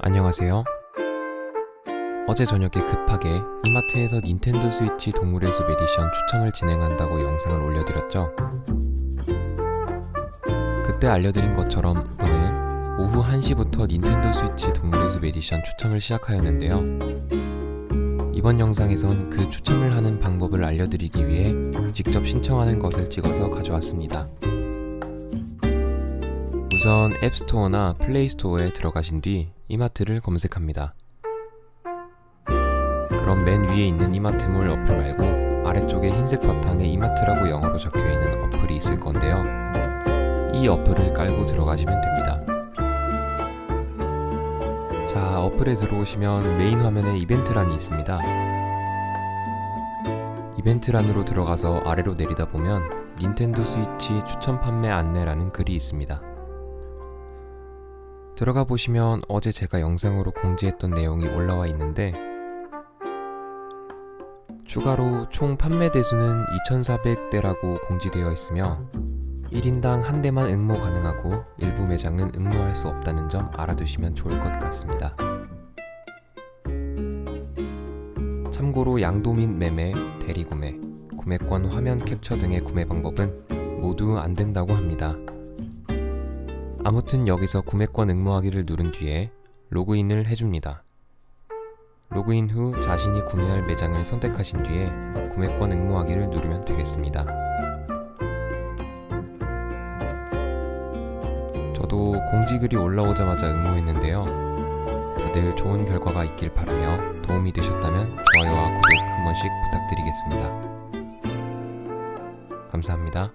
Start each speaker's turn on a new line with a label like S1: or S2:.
S1: 안녕하세요. 어제 저녁에 급하게 이마트에서 닌텐도 스위치 동물의 숲 에디션 추첨을 진행한다고 영상을 올려드렸죠. 그때 알려드린 것처럼 오늘 오후 1시부터 닌텐도 스위치 동물의 숲 에디션 추첨을 시작하였는데요. 이번 영상에선 그 추첨을 하는 방법을 알려드리기 위해 직접 신청하는 것을 찍어서 가져왔습니다. 우선 앱스토어나 플레이스토어에 들어가신 뒤 이마트를 검색합니다. 그럼 맨 위에 있는 이마트몰 어플 말고 아래쪽에 흰색 바탕에 이마트라고 영어로 적혀 있는 어플이 있을 건데요. 이 어플을 깔고 들어가시면 됩니다. 자, 어플에 들어오시면 메인 화면에 이벤트란이 있습니다. 이벤트란으로 들어가서 아래로 내리다 보면 닌텐도 스위치 추천 판매 안내라는 글이 있습니다. 들어가 보시면 어제 제가 영상으로 공지했던 내용이 올라와 있는데 추가로 총 판매 대수는 2,400대라고 공지되어 있으며 1인당 한 대만 응모 가능하고 일부 매장은 응모할 수 없다는 점 알아두시면 좋을 것 같습니다. 참고로 양도 및 매매, 대리 구매, 구매권 화면 캡처 등의 구매 방법은 모두 안 된다고 합니다. 아무튼 여기서 구매권 응모하기를 누른 뒤에 로그인을 해줍니다. 로그인 후 자신이 구매할 매장을 선택하신 뒤에 구매권 응모하기를 누르면 되겠습니다. 저도 공지글이 올라오자마자 응모했는데요. 다들 좋은 결과가 있길 바라며 도움이 되셨다면 좋아요와 구독 한 번씩 부탁드리겠습니다. 감사합니다.